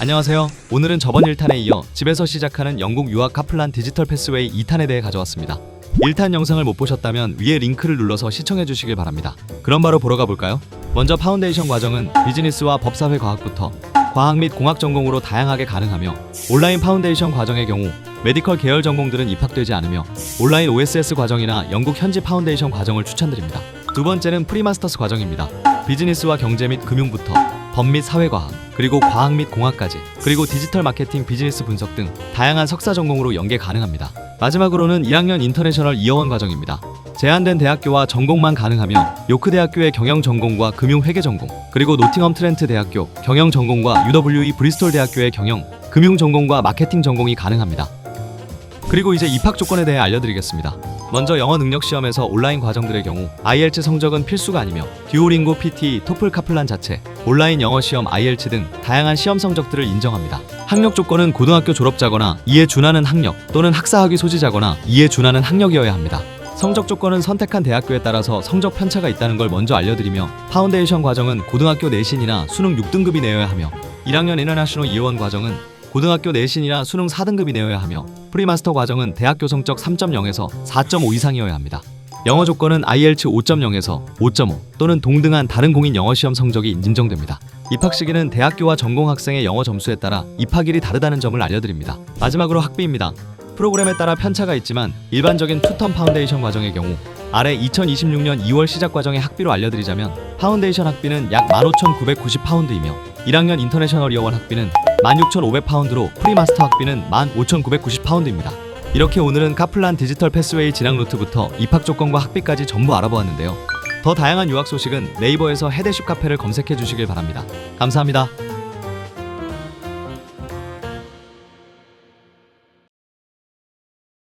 안녕하세요. 오늘은 저번 1탄에 이어 집에서 시작하는 영국 유학 카플란 디지털 패스웨이 2탄에 대해 가져왔습니다. 1탄 영상을 못 보셨다면 위에 링크를 눌러서 시청해 주시길 바랍니다. 그럼 바로 보러 가볼까요? 먼저 파운데이션 과정은 비즈니스와 법사회 과학부터 과학 및 공학 전공으로 다양하게 가능하며 온라인 파운데이션 과정의 경우 메디컬 계열 전공들은 입학되지 않으며 온라인 OSS 과정이나 영국 현지 파운데이션 과정을 추천드립니다. 두 번째는 프리마스터스 과정입니다. 비즈니스와 경제 및 금융부터 법 및 사회과학, 그리고 과학 및 공학까지, 그리고 디지털 마케팅 비즈니스 분석 등 다양한 석사 전공으로 연계 가능합니다. 마지막으로는 1학년 인터내셔널 이어원 과정입니다. 제한된 대학교와 전공만 가능하며 요크 대학교의 경영 전공과 금융 회계 전공, 그리고 노팅엄 트렌트 대학교 경영 전공과 UWE 브리스톨 대학교의 경영, 금융 전공과 마케팅 전공이 가능합니다. 그리고 이제 입학 조건에 대해 알려드리겠습니다. 먼저 영어 능력 시험에서 온라인 과정들의 경우 IELTS 성적은 필수가 아니며 듀오링고 PT, 토플 카플란 자체, 온라인 영어 시험 IELTS 등 다양한 시험 성적들을 인정합니다. 학력 조건은 고등학교 졸업자거나 이에 준하는 학력 또는 학사학위 소지자거나 이에 준하는 학력이어야 합니다. 성적 조건은 선택한 대학교에 따라서 성적 편차가 있다는 걸 먼저 알려드리며 파운데이션 과정은 고등학교 내신이나 수능 6등급이 내어야 하며 1학년 인터내셔널 이원 과정은 고등학교 내신이나 수능 4등급이 내어야 하며 프리마스터 과정은 대학교 성적 3.0에서 4.5 이상이어야 합니다. 영어 조건은 IELTS 5.0에서 5.5 또는 동등한 다른 공인 영어 시험 성적이 인정됩니다. 입학 시기는 대학교와 전공 학생의 영어 점수에 따라 입학일이 다르다는 점을 알려드립니다. 마지막으로 학비입니다. 프로그램에 따라 편차가 있지만 일반적인 투텀 파운데이션 과정의 경우 아래 2026년 2월 시작 과정의 학비로 알려드리자면 파운데이션 학비는 약 15,990파운드이며 1학년 인터내셔널 이어원 학비는 16,500파운드로 프리마스터 학비는 15,990파운드입니다. 이렇게 오늘은 카플란 디지털 패스웨이 진학 루트부터 입학 조건과 학비까지 전부 알아보았는데요. 더 다양한 유학 소식은 네이버에서 헤드쉽 카페를 검색해 주시길 바랍니다. 감사합니다.